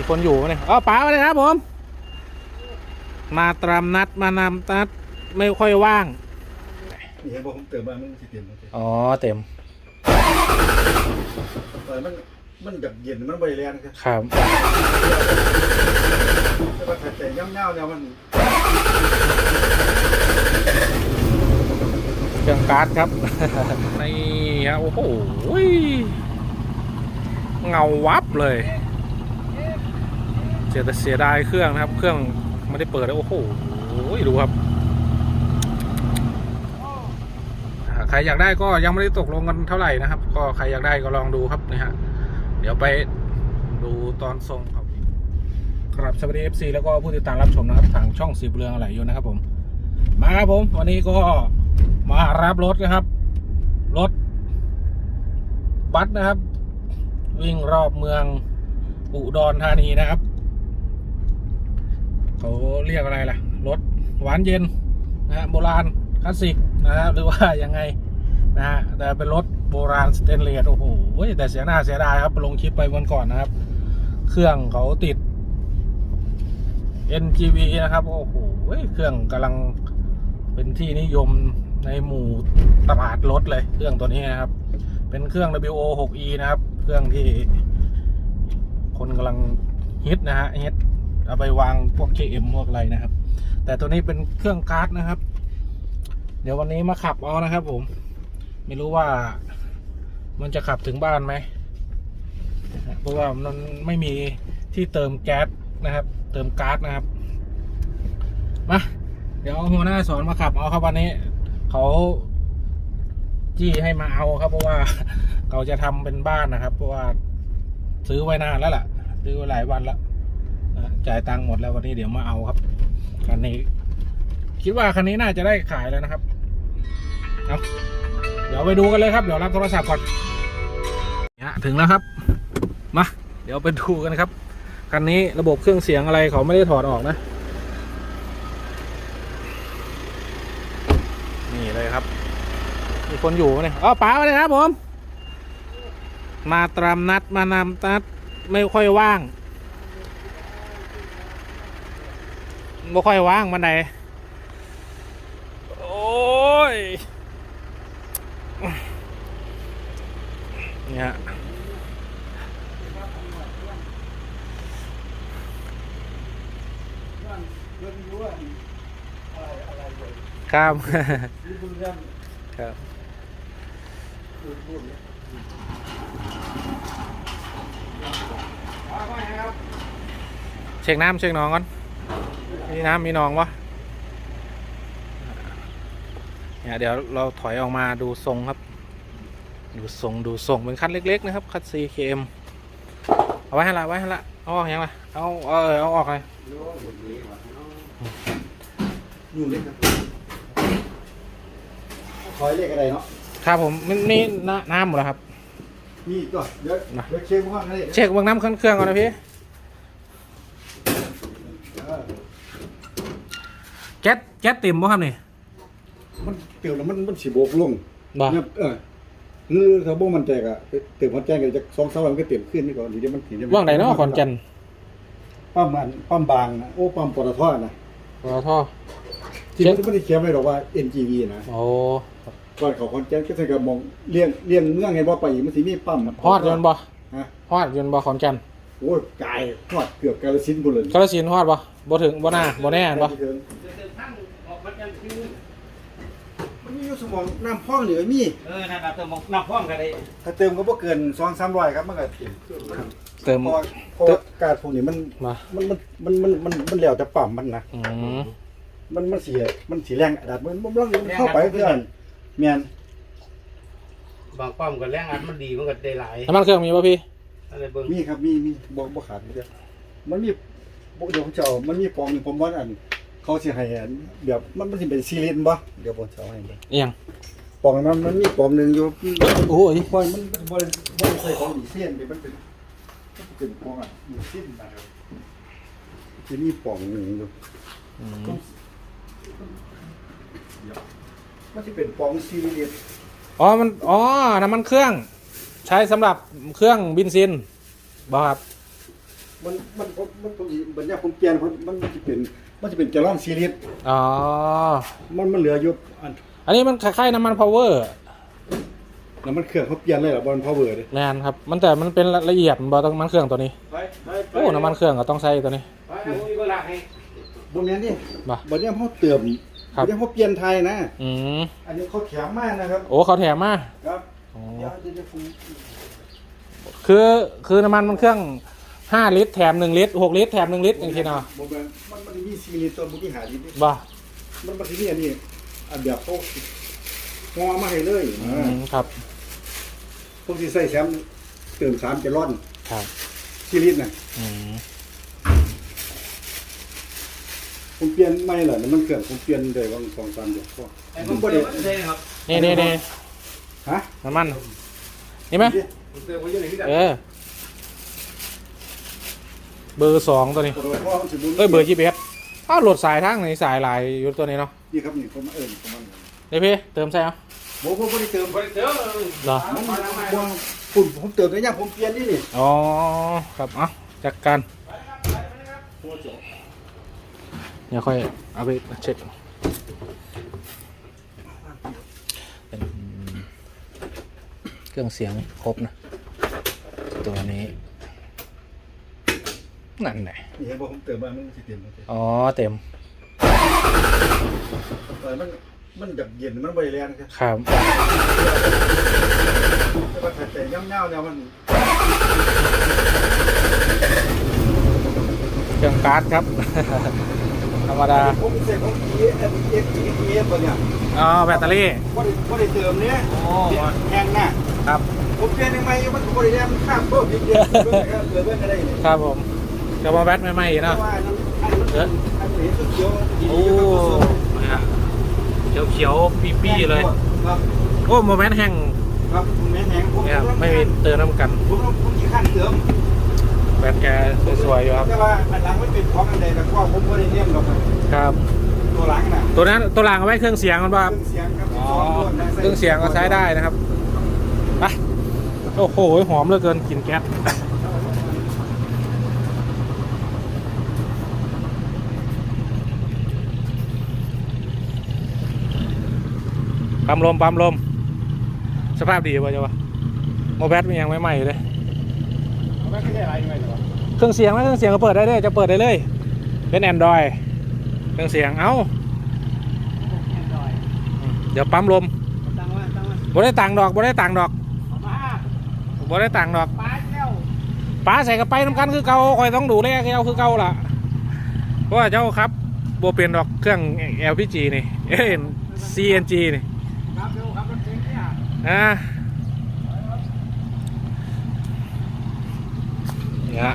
มีคนอยู่ไหมเนี่ยอ๋อป๋ามาเลยครับผม มาตามนัดมานำนัดไม่ค่อยว่างนี่เห็นบอกผมเติมมามันสิเปลี่ยนมันสิอ๋อเต็มแต่มันมันแบบเย็นมันบริแรงครับครับแต่ว่าถ้าใจย่ำเน่าเนี่ยมันเครื่องการ์ดครับนี่ฮะโอ้โหเงาวับเลย เสียแต่เสียดายเครื่องนะครับ เครื่องไม่ได้เปิดเลยโอ้โหดูครับใครอยากได้ก็ยังไม่ได้ตกลงกันเท่าไหร่นะครับ ก็ใครอยากได้ก็ลองดูครับนี่ฮะเดี๋ยวไปดูตอนส่งครับครับสวัสดีเอฟซีแล้วก็ผู้ติดตามรับชมนะครับทางช่องสีเบลืองอะไรอยู่นะครับผม มาครับผม วันนี้ก็มารับรถนะครับ รถ บัสนะครับ วิ่งรอบเมืองอุดรธานีนะครับ เขาเรียกอะไรล่ะ รถหวานเย็นนะฮะโบราณคลาสสิกนะฮะหรือว่ายังไงนะฮะแต่เป็นรถโบราณสเตนเลสโอ้โหแต่เสียหน้าเสียดายครับลงคลิปไปวันก่อนนะครับ เครื่องเขาติด NGV นะครับ โอ้โหเครื่องกำลังเป็นที่นิยมในหมู่ตลาดรถเลยเครื่องตัวนี้นะครับ เป็นเครื่อง WO 6E นะครับ เครื่องที่คนกำลังฮิตนะฮะฮิต เอาไปวางพวก KM พวกอะไรนะครับ แต่ตัวนี้เป็นเครื่องการ์ดนะครับ เดี๋ยววันนี้มาขับเอานะครับ ผม ไม่รู้ว่ามันจะขับถึงบ้านไหมเพราะว่ามันไม่มีที่เติมแก๊สนะครับ เติมก๊าซนะครับมาเดี๋ยวเอาหัวหน้าสอนมาขับเอาครับวันนี้เขาจี้ให้มาเอาครับ เพราะว่าเขาจะทำเป็นบ้านนะครับ เพราะว่าซื้อไว้นานแล้วล่ะ ซื้อไว้หลายวันแล้ว จ่ายตังค์หมดแล้ววันนี้เดี๋ยวมาเอาครับคันนี้ คิดว่าคันนี้น่าจะได้ขายแล้วนะครับเอาเดี๋ยวไปดูกันเลยครับ เดี๋ยวรับโทรศัพท์ก่อนเนี่ยถึงแล้วครับมาเดี๋ยวไปดูกันครับคันนี้ระบบเครื่องเสียงอะไรเขาไม่ได้ถอดออกนะ นี่เลยครับ มีคนอยู่ไหมเนี่ยอ๋อป๋ามาเลยครับผม มาตามนัดมานำนัดไม่ค่อยว่าง ไม่ค่อยว่างมันไหนโอ้ยเนี่ยเรื่องรู้ว่าอะไรอะไรเลยครับรู้เรื่องครับพูดพูดเนี่ยเช็คน้ำเช็คหน้องก่อน มีน้ำมีหนองวะเนี่ยเดี๋ยวเราถอยออกมาดูทรงครับ ดูทรงดูทรงเป็นคันเล็ก ๆ นะครับ คัน CKM เอาไว้ให้ละไว้ให้ละเอาออกยังไงเอาเออเอาออกเลยอยู่เล็กครับคอยเลขอะไรเนาะครับผมมันนี่น้ำน้ำหมดแล้วครับนี่ก็เดี๋ยวมาเดี๋ยวเช็คว่าอะไรเช็คเบื้องน้ำเครื่องเครื่องก่อนนะพี่ แก๊สแก๊สเต็มป่ะครับนี่มันเกี่ยวแล้วมันมันสิโบกลงบ่เนี่ยเออเนื้อถ้าบ่มันใจกะเต็มหัวใจกันจะสองสามวันก็เต็มขึ้นนี่ก่อนเดี๋ยวมันถึงจะว่างไหนเนาะขอนแก่นปั๊มอันปั๊มบางนะโอ้ปั๊มปตทนะปตท่อที่มันไม่ได้เขียนไว้หรอกว่า NGV นะโอ้ก่อนเขาคอนแก่นก็ใส่กระมองเลี้ยงเลี้ยงเมืองไงบ่ไปอีกมันสิมีปั๊มฮอดยนต์บ่ฮะฮอดยนต์บ่ขอนแก่นโอ้ยไกลฮอดเกือบกาฬสินธุ์พุ่นเลยกาฬสินธุ์ฮอดบ่บ่ถึงบ่น่าบ่แน่บ่ มันมี อยู่สมองน้ำพ่องนี่ก็มีเออนะครับเติมน้ำพร้อมกันได้ถ้าเติมก็บ่เกิน2-300ครับมันก็เติม เพราะว่าเพราะว่าการพวกนี้มันมา มันมันมันมันมันมันแล้วแต่ปั๊มมันนะอืมมันมันสิมันสิแรงอัดมันมันมันเข้าไปเพื่อนแม่นบางความกันแรงอัดมันดีมันก็ได้หลายน้ำมันเครื่องมีป่ะพี่ อะไรเบิ่งมีครับมีมีบ่บ่ขาดเด้อมันมีบ่เดี๋ยวผมจะเอามันมีปองหนึงผมว่าอัน เขาสิให้อันแบบมันมันสิเป็นซีรีส์บ่เดี๋ยวผมจะเอาให้เบิ่งเอียงปองนั้นมันมีปองหนึงอยู่โอ้ยบ่มันบ่ได้บ่ได้ใส่ของดีเส้นนี่มันเป็นมันเป็นปองอะดีเส้นนะครับสิมีปองหนึงอยู่อืมมันสิเป็นปองซีรีส์อ๋อมันอ๋อน้ำมันเครื่อง ใช้สำหรับเครื่องบินซินบ่ครับมันมันมันมันผมสิบัญญัติผมเปลี่ยนมันมันจะเป็น มันจะเป็นแกลลอนซีรีส์อ๋อ มันมันเหลืออยู่อันอันนี้มันคล้ายๆน้ำมันพาวเวอร์น้ำมันเครื่องเขาเปลี่ยนเลยเหรอบอลพาวเวอร์เลยแน่นครับ มันแต่มันเป็นละเอียดมันบอต้องมันเครื่องตัวนี้ไปไปไปโอ้น้ำมันเครื่องก็ต้องใช้ตัวนี้ไปเอาอีกเวลาให้บนนี้นี่บ่บัญญัติเขาเติมครับบัญญัติเขาเปลี่ยนไทยนะ อืมอันนี้เขาแถมมากนะครับโอ้เขาแถมมาครับอ๋อเดี๋ยวจะจะฟูคือคือน้ำมันมันเครื่อง ห้าลิตรแถมหนึ่งลิตรหกลิตรแถมหนึ่งลิตรอย่างที่เนาะบ่แม่นมันมันมีซีรีส์ตัวบุกี้หาดีนี่บ่มันมันที่นี่อันนี้อันเดียวเขางอมาให้เลยอืมครับพวกที่ใส่แชมป์เติมสามแกลลอนครับซีรีส์น่ะอืมผมเปลี่ยนไม่เหรอน้ำมันเครื่องผมเปลี่ยนได้วางสองสามเดือนพอไอ้ผผมมบ่บ่ได้ได้ครับนี่นี่นี่ฮะน้ำมันนี่ไหมผมเติมไว้อยู่ในที่ดัเออ เบอร์สองตัวนี้ขอโทษพ่อมันสิบุญเอ้ยเบอร์จีเบสอ้าวโหลดสายทางไหนสายหลายอยู่ตัวนี้เนาะนี่ครับนี่ผมเอิ้นผมมันเดี๋ยวพี่เติมใส่เอาบ่ผมบ่ได้เติมบ่ได้เติมเหรอมันบ่ปุ่นผมเติมได้ยังผมเปลี่ยนนี่นี่อ๋อครับเอะจัดการเดี๋ยวค่อยเอาไปเช็คเป็นเครื่องเสียงครบนะ ตัวนี้ นั่นแหละนี่เห็นบ่ผมเติมมามันสิเต็มมันสิอ๋อเต็มเออมันมันอยากเย็นมันบ่ได้แรงครับครับแต่ว่าถ้าแต่ย่ำๆเนี่ยมันเครื่องการ์ดครับ ธรรมดาผมใส่ของ E F F E F ตัวเนี่ยอ๋อแบตเตอรี่บ่ได้บ่ได้เติมเนี่ยโอ้แห้งน่ะครับผมเปลี่ยนยังไงมันก็บ่ได้แรงมันข้ามเพิ่มอีกเดือนเพิ่มนะครับเหลือเบิ่งก็ได้นี่ครับผม กระบอกแบตใหม่ๆเพเนาะราะว่าอันนั้นอันนี้อันนี้เขียวๆดีโอ้ๆครับนะฮะเขียวเขียวๆปีปี้เลยครับโอ้โมเมนต์แห้งครับแม่แห้งผมเนี่ยไม่มีเตือนน้ำกันผมต้องผมกี่ขั้นเติมแบตแกสวยๆอยู่ครับแต่ว่าอันหลังมันเป็นของอันใดแต่ก็ผมบ่ได้เนียมหรอกครับครับ ตัวหลังน่ะตัวนั้นตัวหลังเอาไว้เครื่องเสียงมันป่ะเครื่องเสียงครับอ๋อสองตัวนะเครื่องเสียงก็ใช้ได้นะครับไปโอ้โหหอมเหลือเกินกลินแก๊ส ปั๊มลมปั๊มลม สภาพดีป่ะจ๊ะวะโมแบตมันยังไม่ใหม่เลยไม่ใช่อะไรไงหรอเครื่องเสียงนะเครื่องเสียงก็เปิดได้เลยจะเปิดได้เลย เป็นแอนดรอยเครื่องเสียงเอ้าอืมเดี๋ยวปั๊มลมตั้งไว้ตั้งไว้บ่ได้ต่างค์ดอกบ่ได้ต่างค์ดอกเอามาบ่ได้ต่างค์ดอกปลาแก้วป้าใส่กระไปน้ำกันคือเก่าคอยต้องดูแลแกเอาคือเก่าล่ะเพราะว่าเจ้าครับโบเปลี่ยนดอกเครื่อง LPG นี่เอ้ย CNG นี่ ครับเดี๋ยวครับรถเก๋งเนี่ยอ่าเนี่ฮะ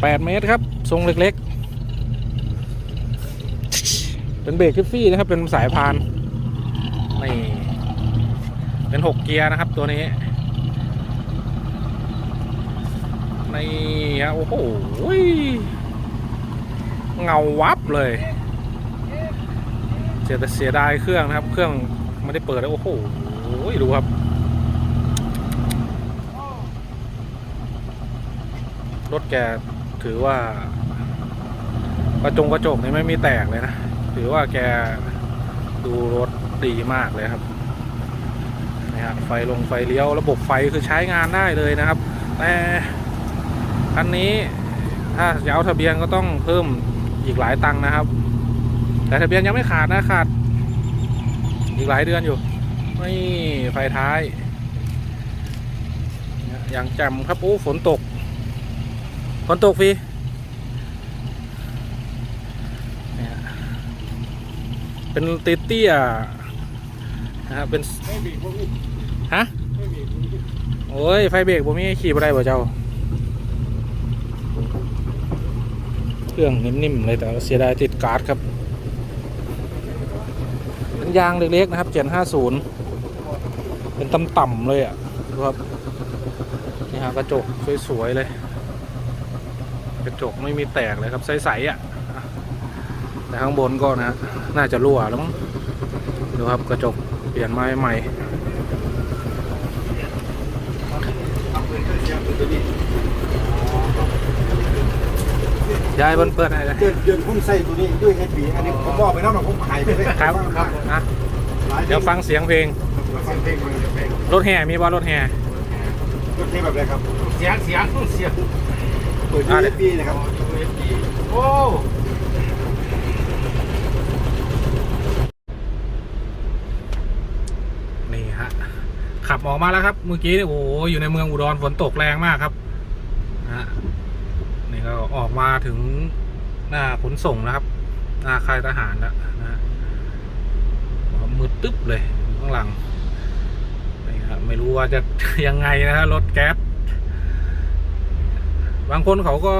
แปดเมตรครับ ทรงเล็กๆ เป็นเบรกคิฟฟี่นะครับ เป็นสายพานนี่เป็นหกเกียร์นะครับ ตัวนี้นี่ฮะโอ้โหเงาวับเลยเสียแต่เสียดายเครื่องนะครับ เครื่อง ไม่ได้เปิดเลยโอ้โหดูครับ รถแกถือว่า กระจงกระจกนี่ไม่มีแตกเลยนะ ถือว่าแกดูรถดีมากเลยครับนี่ฮะไฟลงไฟเลี้ยวระบบไฟคือใช้งานได้เลยนะครับ แต่คันนี้ถ้าจะเอาทะเบียนก็ต้องเพิ่มอีกหลายตังค์นะครับ แต่ทะเบียนยังไม่ขาดนะขาด อีกหลายเดือนอยู่นี่ไฟท้ายอย่างแจ่มครับโอ้ฝนตก ฝนตกฟรีเนี่ยเป็นติเตี้ยนะครับเป็นฮะโอ้ย ไฟเบรกผมมีขี่บ่ได้บ่เจ้า เครื่องนิ่มๆเลยแต่เสียดายติดการ์ดครับ ยางเล็กๆนะครับ750เป็นต่ำๆเลยอะดูครับนี่ฮะกระจกสวยๆเลย กระจกไม่มีแตกเลยครับใสๆอะแต่ข้างบนก็นะ น่าจะรั่วแล้วมั้งดูครับกระจกเปลี่ยนไม้ใหม่ ยงตัวนี้ยายเพิ่นเปิดให้เลยเดือนเดือนผมใส่ตัวนี้ด้วยไอ้ปีอันนี้ผมบอกไปแล้วนะผมขายไปเลยครับครับนะหลาเดี๋ยวฟังเสียงเพลง ฟังเพลงฟังเพลงรถแห่มีบ่รถแห่ รถเพลงแบบไหนครับเสียงเสียงเสียงเปิดอ่ายูเอปีนะครับโอ้นี่ฮะ ขับออกมาแล้วครับ เมื่อกี้นี่โอ้โหอยู่ในเมืองอุดรฝนตกแรงมากครับนะฮะ นี่ก็ออกมาถึงหน้าขนส่งนะครับ หน้าค่ายทหารแล้วนะฮะมืดตึ๊บเลยข้างหลังนี่ครับไม่รู้ว่าจะยังไงนะฮะรถแก๊สบางคนเขาก็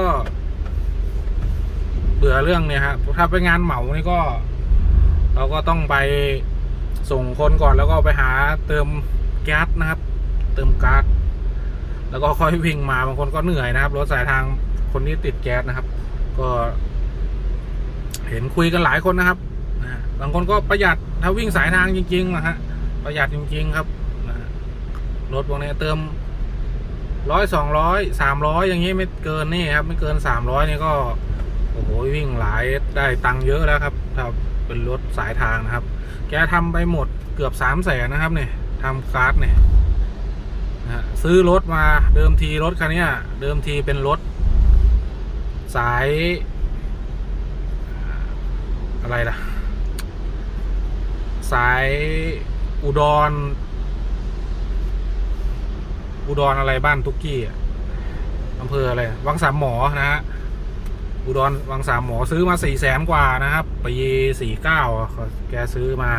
เบื่อเรื่องเนี่ยฮะถ้าไปงานเหมานี่ก็ เราก็ต้องไปส่งคนก่อนแล้วก็ไปหาเติมแก๊สนะครับ เติมก๊าซแล้วก็ค่อยวิ่งมาบางคนก็เหนื่อยนะครับรถสายทาง คนที่ติดแก๊สนะครับ ก็ เห็นคุยกันหลายคนนะครับนะบางคนก็ประหยัดถ้าวิ่งสายทางจริงๆนะฮะประหยัดจริง ๆ ครับนะรถพวกนี้เติมร้อยสองร้อยสามร้อยอย่างนี้ไม่เกินนี่ครับ ไม่เกินสามร้อยนี่ก็โอ้โหวิ่งหลายได้ตังค์เยอะแล้วครับถ้าเป็นรถสายทางนะครับ แกทำไปหมดเกือบสามแสนนะครับเนี่ยทำการ์ดเนี่ยซื้อรถมาเดิมทีรถคันนี้เดิมทีเป็นรถ สาย อะไรล่ะ สายอุดร อุดรอะไรบ้านทุกกี้อะอำเภออะไรวังสามหมอนะฮะอุดรวังสามหมอซื้อมาสี่แสนกว่านะครับปีสี่เก้าแกซื้อมา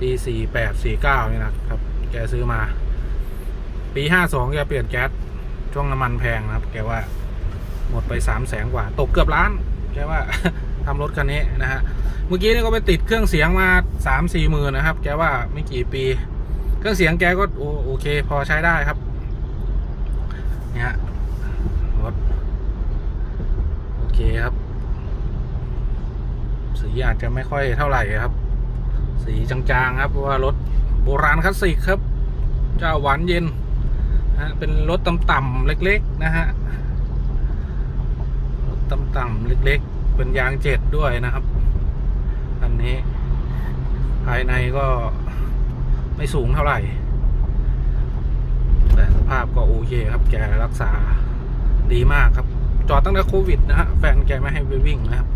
ปีสี่แปดสี่เก้านี่นะครับ แกซื้อมา ปีห้าสองแกเปลี่ยนแก๊สช่วงน้ำมันแพงนะครับ แกว่า หมดไปสามแสนกว่า ตกเกือบล้านแกว่าทำรถคันนี้นะฮะ เมื่อกี้นี่ก็ไปติดเครื่องเสียงมาสามสี่หมื่นนะครับ แกว่าไม่กี่ปี เครื่องเสียงแกก็โอเค พอใช้ได้ครับเนี่ยรถโอเคครับ สีอาจจะไม่ค่อยเท่าไหร่ครับ สีจางๆครับเพราะว่ารถโบราณคลาสสิกครับ เจ้าหวานเย็นนะฮะเป็นรถต่ำๆเล็ก ๆ นะฮะ ต่ำๆเล็ก ๆ เป็นยางเจ็ดด้วยนะครับ อันนี้ ภายในก็ไม่สูงเท่าไหร่ แต่สภาพก็โอเคครับ แกรักษาดีมากครับ จอดตั้งแต่โควิดนะฮะ แฟนแกไม่ให้ไปวิ่งนะครับ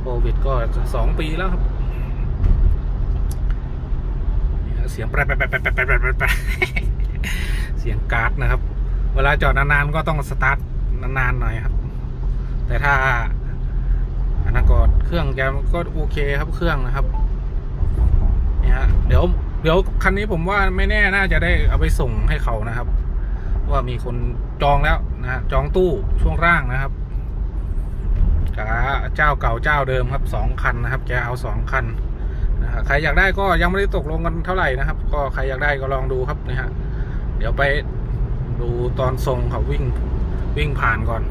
โควิดก็สองปีแล้วครับเสียงแปรแปรแปรแปรแปรแปรเสียงการ์ดนะครับ เวลาจอดนานๆก็ต้องสตาร์ทนานๆหน่อยครับ แต่ถ้าอันนั้นก็เครื่องแกก็โอเคครับเครื่องนะครับเนี่ยฮะเดี๋ยวเดี๋ยวคันนี้ผมว่าไม่แน่น่าจะได้เอาไปส่งให้เขานะครับ ว่ามีคนจองแล้วนะจองตู้ช่วงล่างนะครับกับเจ้าเก่าเจ้าเดิมครับสองคันนะครับแกเอาสองคันนะฮะใครอยากได้ก็ยังไม่ได้ตกลงกันเท่าไหร่นะครับ ก็ใครอยากได้ก็ลองดูครับนะฮะเดี๋ยวไปดูตอนทรงเขาวิ่งวิ่งผ่านก่อน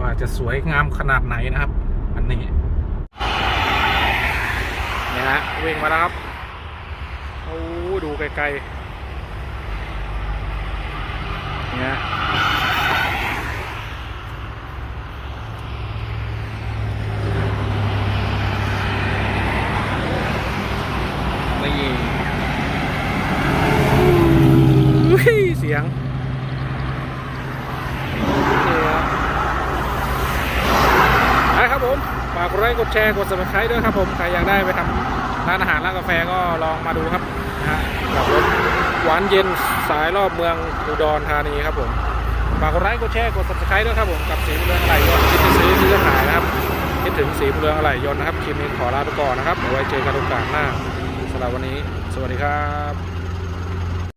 ว่าจะสวยงามขนาดไหนนะครับ อันนี้เนี่ยฮะวิ่งมาแล้วครับโอ้ดูไกลๆเนี่ยนี่อุ้ยเสียงเนี่ยไปครับผม ฝากกด ไลค์กดแชร์กด subscribe ด้วยครับผมใครอยากได้ไปทำร้านอาหารร้านกาแฟก็ลองมาดูครับนะฮะกับรถหวานเย็นสายรอบเมืองอุดรธานีครับผมฝากกดไลค์กดแชร์กด subscribe ด้วยครับผมกับสีเรืองอะไหล่ยนต์คิดจะซื้อซื้อจะขายนะครับคิดถึงสีเรืองอะไหล่ยนต์นะครับคลิปนี้ขอลาไปก่อนนะครับเอาไว้เจอกันโอกาสหน้าสำหรับวันนี้ สวัสดีครับ